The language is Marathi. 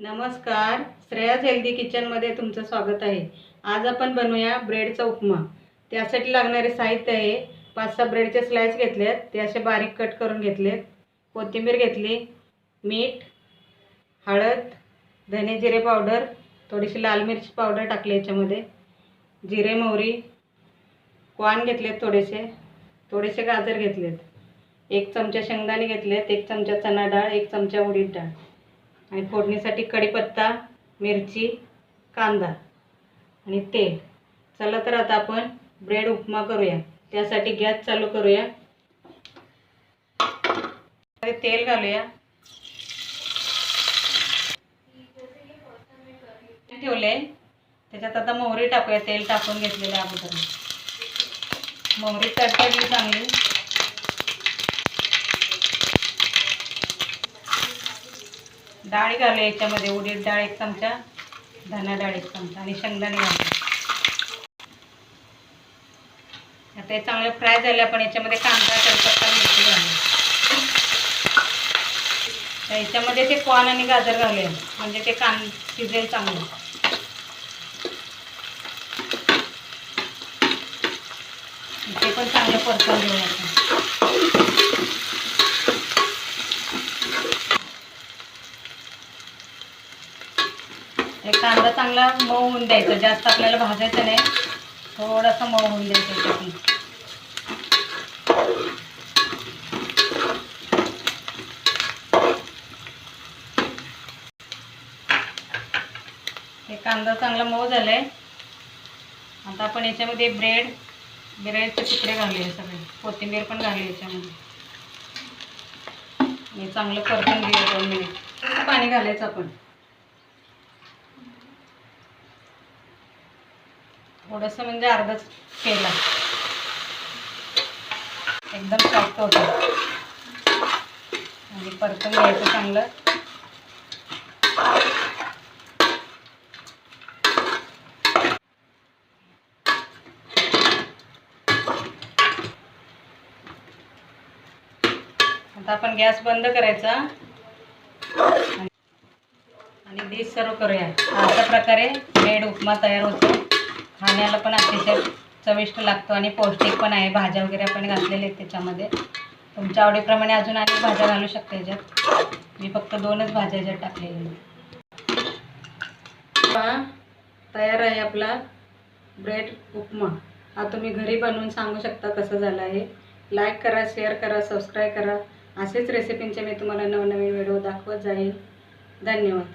नमस्कार. श्रेयाज हेल्दी किचनमध्ये तुमचं स्वागत आहे. आज आपण बनवूया ब्रेडचा उपमा. त्यासाठी लागणारे साहित्य आहे. पाच सहा ब्रेडचे स्लाइस घेतलेत. ते असे बारीक कट करून घेतलेत. कोथिंबीर घेतली मीठ हळद धने जिरे पावडर थोडीशी लाल मिरची पावडर टाकली याच्यामध्ये जिरे मोहरी क्वान घेतलेत थोडेसे थोडेसे गाजर घेतलेत. एक चमचा शेंगदाणे घेतलेत एक चमचा चणा डाळ एक चमचा उडीद डाळ. आणि फोडणीसाठी कढीपत्ता मिरची कांदा आणि तेल. चला तर आता आपण ब्रेड उपमा करूया. त्यासाठी गॅस चालू करूया. तेल घालूया. ठेवले. त्याच्यात आता मोहरी टाकूया. तेल टाकून घेतलेलं अगोदर. मोहरी तडतडली चांगली. डाळ घालू याच्यामध्ये उडीद डाळ एक चमचा धना डाळ एक चमचा आणि शेंगदाणे घालू आता हे चांगले फ्राय झाले आपण याच्यामध्ये कांदा कढीपत्ता मिरची घालू याच्यामध्ये ते कॉर्न आणि गाजर घालूया म्हणजे ते कान शिजेल चांगलं. ते पण चांगलं परतून घेऊया आपण हे कांदा चांगला मऊ होऊन द्यायचा. जास्त आपल्याला भाजायचं नाही. थोडासा मऊ होऊन द्यायचा त्याच्यातून. हे कांदा चांगला मऊ झालाय. आता आपण याच्यामध्ये ब्रेड ब्रेडचे तुकडे घालूया सगळे. कोथिंबीर पण घालू याच्यामध्ये. हे चांगलं परतून घेऊया दोन मिनिट. पाणी घालायचं आपण. थोडंसं म्हणजे अर्धच केला. एकदम सॉफ्ट होतं. आणि परतून घ्यायचं चांगलं. आता आपण गॅस बंद करायचा. आणि डिश सर्व करूया. अशा प्रकारे ब्रेड उपमा तयार होतो. खाण्याला पण अतिशय चविष्ट लागतो आणि पौष्टिक पण आहे. भाज्या वगैरे आपण घातलेल्या आहेत त्याच्यामध्ये. तुमच्या आवडीप्रमाणे अजून अनेक भाज्या घालू शकते याच्यात. मी फक्त दोनच भाज्या याच्यात टाकलेल्या तयार आहे आपला ब्रेड उपमा. हा तुम्ही घरी बनवून सांगू शकता कसं झालं आहे. लाईक करा शेअर करा सबस्क्राईब करा. असेच रेसिपींचे मी तुम्हाला नवनवीन व्हिडिओ दाखवत जाईल धन्यवाद.